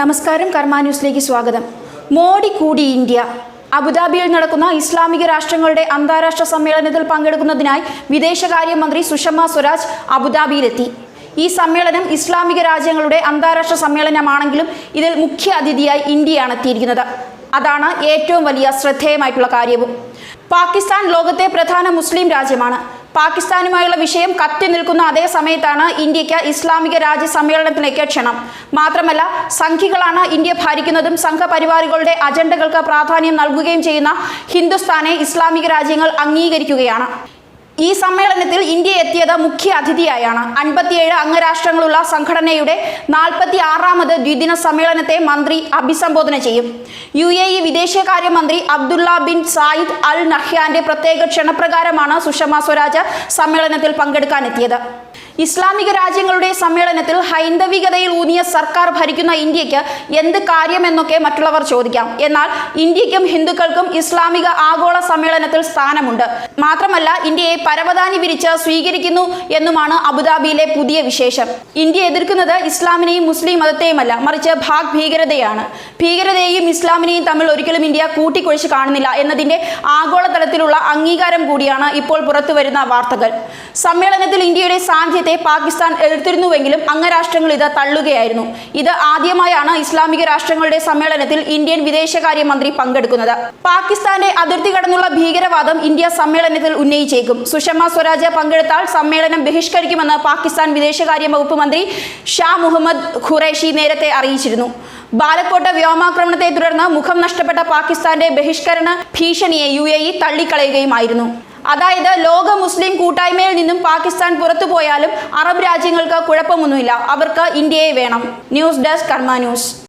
നമസ്കാരം കർമ്മ ന്യൂസിലേക്ക് സ്വാഗതം. മോഡി കൂടി ഇന്ത്യ. അബുദാബിയിൽ നടക്കുന്ന ഇസ്ലാമിക രാഷ്ട്രങ്ങളുടെ അന്താരാഷ്ട്ര സമ്മേളനത്തിൽ പങ്കെടുക്കുന്നതിനായി വിദേശകാര്യമന്ത്രി സുഷമ സ്വരാജ് അബുദാബിയിലെത്തി. ഈ സമ്മേളനം ഇസ്ലാമിക രാജ്യങ്ങളുടെ അന്താരാഷ്ട്ര സമ്മേളനമാണെങ്കിലും ഇതിൽ മുഖ്യ അതിഥിയായി ഇന്ത്യയാണ് എത്തിയിരിക്കുന്നത്. അതാണ് ഏറ്റവും വലിയ ശ്രദ്ധേയമായിട്ടുള്ള കാര്യവും. പാകിസ്ഥാൻ ലോകത്തെ പ്രധാന മുസ്ലിം രാജ്യമാണ്. പാകിസ്ഥാനുമായുള്ള വിഷയം കത്തി നിൽക്കുന്ന അതേ സമയത്താണ് ഇന്ത്യയ്ക്ക് ഇസ്ലാമിക രാജ്യ സമ്മേളനത്തിലേക്ക് ക്ഷണം. മാത്രമല്ല സംഘികളാണ് ഇന്ത്യ ഭരിക്കുന്നതും സംഘപരിവാറുകളുടെ അജണ്ടകൾക്ക് പ്രാധാന്യം നൽകുകയും ചെയ്യുന്ന ഹിന്ദുസ്ഥാനെ ഇസ്ലാമിക രാജ്യങ്ങൾ അംഗീകരിക്കുകയാണ്. ഈ സമ്മേളനത്തിൽ ഇന്ത്യ എത്തിയത് മുഖ്യ അതിഥിയായാണ്. അൻപത്തിയേഴ് അംഗരാഷ്ട്രങ്ങളുള്ള സംഘടനയുടെ നാൽപ്പത്തി ആറാമത് ദ്വിദിന സമ്മേളനത്തെ മന്ത്രി അഭിസംബോധന ചെയ്യും. യു എ ഇ വിദേശകാര്യമന്ത്രി അബ്ദുള്ള ബിൻ സായിദ് അൽ നഹ്യാന്റെ പ്രത്യേക ക്ഷണപ്രകാരമാണ് സുഷമ സ്വരാജ് സമ്മേളനത്തിൽ പങ്കെടുക്കാനെത്തിയത്. ഇസ്ലാമിക രാജ്യങ്ങളുടെ സമ്മേളനത്തിൽ ഹൈന്ദവികതയിൽ ഊന്നിയ സർക്കാർ ഭരിക്കുന്ന ഇന്ത്യയ്ക്ക് എന്ത് കാര്യമെന്നൊക്കെ മറ്റുള്ളവർ ചോദിക്കാം. എന്നാൽ ഇന്ത്യക്കും ഹിന്ദുക്കൾക്കും ഇസ്ലാമിക ആഗോള സമ്മേളനത്തിൽ സ്ഥാനമുണ്ട്. മാത്രമല്ല ഇന്ത്യയെ പരവതാനി വിരിച്ച് സ്വീകരിക്കുന്നു എന്നുമാണ് അബുദാബിയിലെ പുതിയ വിശേഷം. ഇന്ത്യ എതിർക്കുന്നത് ഇസ്ലാമിനെയും മുസ്ലിം മതത്തെയുമല്ല മറിച്ച് ഭാഗ് ഭീകരതയാണ് ഭീകരതയെയും ഇസ്ലാമിനെയും തമ്മിൽ ഒരിക്കലും ഇന്ത്യ കൂട്ടിക്കൊഴിച്ച് കാണുന്നില്ല എന്നതിന്റെ ആഗോളതലത്തിലുള്ള അംഗീകാരം കൂടിയാണ് ഇപ്പോൾ പുറത്തുവരുന്ന വാർത്തകൾ. സമ്മേളനത്തിൽ ഇന്ത്യയുടെ സാന്നിധ്യത്തെ പാകിസ്ഥാൻ എതിർത്തിരുന്നുവെങ്കിലും അംഗരാഷ്ട്രങ്ങൾ ഇത് തള്ളുകയായിരുന്നു. ഇത് ആദ്യമായാണ് ഇസ്ലാമിക രാഷ്ട്രങ്ങളുടെ സമ്മേളനത്തിൽ ഇന്ത്യൻ വിദേശകാര്യമന്ത്രി പങ്കെടുക്കുന്നത്. പാകിസ്ഥാന്റെ അതിർത്തി കടന്നുള്ള ഭീകരവാദം ഇന്ത്യ സമ്മേളനത്തിൽ ഉന്നയിച്ചേക്കും. സുഷമ സ്വരാജ് പങ്കെടുത്താൽ സമ്മേളനം ബഹിഷ്കരിക്കുമെന്ന് പാകിസ്ഥാൻ വിദേശകാര്യ വകുപ്പ് മന്ത്രി ഷാ മുഹമ്മദ് ഖുറേഷി നേരത്തെ അറിയിച്ചിരുന്നു. ബാലക്കോട്ട് വ്യോമാക്രമണത്തെ തുടർന്ന് മുഖം നഷ്ടപ്പെട്ട പാകിസ്ഥാന്റെ ബഹിഷ്കരണ ഭീഷണിയെ യു എ ഇ തള്ളിക്കളയുകയുമായിരുന്നു. അതായത് ലോക മുസ്ലിം കൂട്ടായ്മയിൽ നിന്നും പാകിസ്ഥാൻ പുറത്തു പോയാലും അറബ് രാജ്യങ്ങൾക്ക് കുഴപ്പമൊന്നുമില്ല. അവർക്ക് ഇന്ത്യയെ വേണം. News desk Karma news.